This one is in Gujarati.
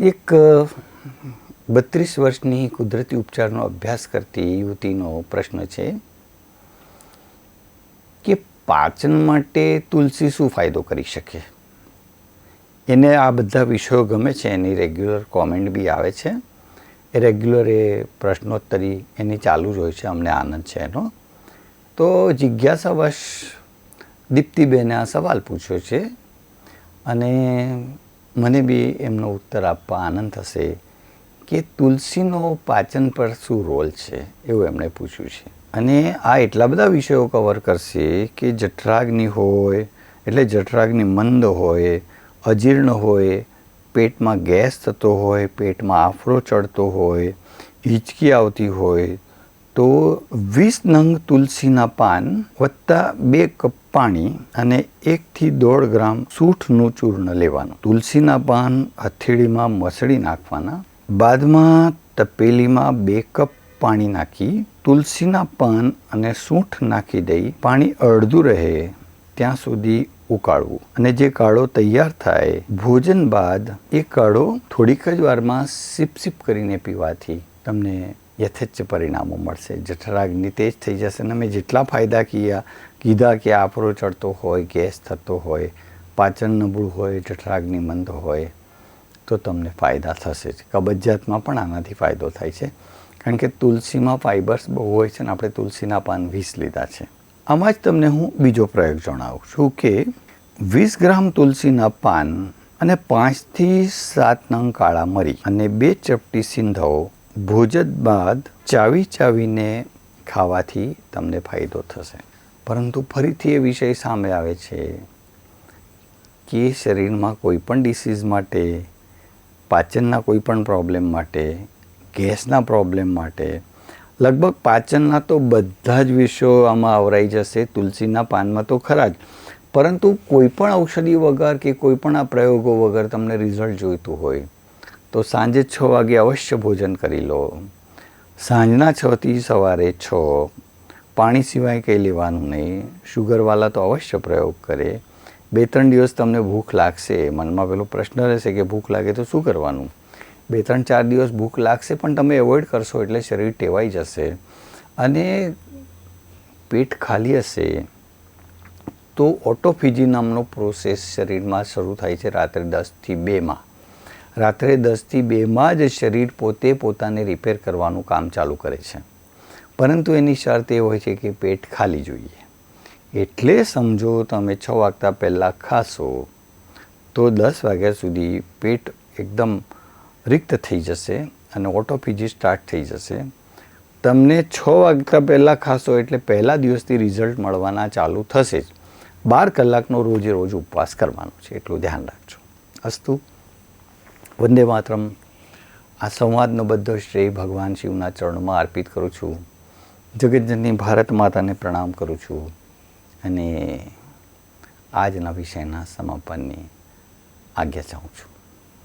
એક બત્રીસ વર્ષની કુદરતી ઉપચારનો અભ્યાસ કરતી યુવતીનો પ્રશ્ન છે કે પાચન માટે તુલસી શું ફાયદો કરી શકે? એને આ બધા વિષયો ગમે છે, એની રેગ્યુલર કોમેન્ટ બી આવે છે. એ રેગ્યુલર એ પ્રશ્નોત્તરી એની ચાલુ જ હોય છે, અમને આનંદ છે એનો. તો જિજ્ઞાસાવશ દીપ્તિબેને આ સવાલ પૂછ્યો છે અને મને બી એમનો ઉત્તર આપવા આનંદ થશે કે તુલસીનો પાચન પર શું રોલ છે એવું એમણે પૂછ્યું છે. અને આ એટલા બધા વિષયો કવર કરશે કે જઠરાગ્નિ હોય, એટલે જઠરાગ્નિ મંદ હોય, અજીર્ણ હોય, પેટમાં ગેસ થતો હોય, પેટમાં આફરો ચડતો હોય, હિંચકી આવતી હોય તો વીસ નંગ તુલસીના પાન વત્તા બે કપ પાણી અને એકથી દોઢ ગ્રામ સૂંઠનું ચૂર્ણ લેવાનું. તુલસીના પાન હથેળીમાં મસળી નાખવાના. બાદમાં તપેલીમાં બે કપ પાણી નાખી તુલસીના પાન અને સૂંઠ નાખી દઈ પાણી અડધું રહે ત્યાં સુધી ઉકાળવું. અને જે કાળો તૈયાર થાય, ભોજન બાદ એ કાળો થોડીક જ વારમાં સિપ કરીને પીવાથી તમને યથેચ્છ પરિણામો મળશે. જઠરાગ્નિ તેજ થઈ જશે અને મેં જેટલા ફાયદા કીયા કીધા કે આફરો ચડતો હોય, ગેસ થતો હોય, પાચન નબળું હોય, જઠરાગ્નિ મંદ હોય, તો તમને ફાયદા થશે જ. કબજિયાતમાં પણ આનાથી ફાયદો થાય છે. કારણ કે તુલસીમાં ફાઇબર્સ બહુ હોય છે અને આપણે તુલસીના પાન વીસ લીધા છે. આમાં જ તમને હું બીજો પ્રયોગ જણાવું છું કે વીસ ગ્રામ તુલસીના પાન અને પાંચથી સાત નંગ કાળા મરી અને બે ચપટી સિંધો ભોજન બાદ ચાવી ચાવીને ખાવાથી તમને ફાયદો થશે. પરંતુ ફરીથી એ વિષય સામે આવે છે કે શરીરમાં કોઈ પણ ડિસીઝ માટે, પાચનના કોઈ પણ પ્રોબ્લેમ માટે, ગેસના પ્રોબ્લેમ માટે, લગભગ પાચનના તો બધા જ વિષયો આમાં આવરાઈ જશે, તુલસીના પાનમાં તો ખરા જ. પરંતુ કોઈ પણ ઔષધિ વગર કે કોઈ પણ આ પ્રયોગો વગર તમને રિઝલ્ટ જોઈતું હોય તો સાંજે છ વાગે અવશ્ય ભોજન કરી લો. સાંજના છથી સવારે છ. પાણી સિવાય કંઈ લેવાનું નહીં. શુગરવાલા તો અવશ્ય પ્રયોગ કરે. બે ત્રણ દિવસ તમને ભૂખ લાગશે. મનમાં પેલો પ્રશ્ન રહેશે કે ભૂખ લાગે તો શું કરવાનું? બે ત્રણ ચાર દિવસ ભૂખ લાગશે પણ તમે એવોઇડ કરશો એટલે શરીર ટેવાઈ જશે. અને પેટ ખાલી હશે તો ઓટોફિજી નામનો પ્રોસેસ શરીરમાં શરૂ થાય છે રાત્રે દસથી બેમાં રાત્રે દસથી બેમાં જ શરીર પોતે પોતાને રિપેર કરવાનું કામ ચાલુ કરે છે. પરંતુ એની શરત એ હોય છે કે પેટ ખાલી જોઈએ. એટલે સમજો તમે છ વાગતા પહેલાં ખાશો, તો દસ વાગ્યા સુધી પેટ એકદમ રિક્ત થઈ જશે અને ઓટોફિજી સ્ટાર્ટ થઈ જશે. તમને છ વાગતા પહેલાં ખાશો એટલે પહેલા દિવસથી રિઝલ્ટ મળવાના ચાલુ થશે જ. બાર કલાકનો રોજે રોજ ઉપવાસ કરવાનો છે, એટલું ધ્યાન રાખજો. અસ્તુ. વંદે માતરમ. આ સંવાદનો બધો શ્રેય ભગવાન શિવના ચરણમાં અર્પિત કરું છું. જગતજનની ભારત માતાને પ્રણામ કરું છું. અને આજના વિષયના સમાપનની આજ્ઞા ચાહું છું.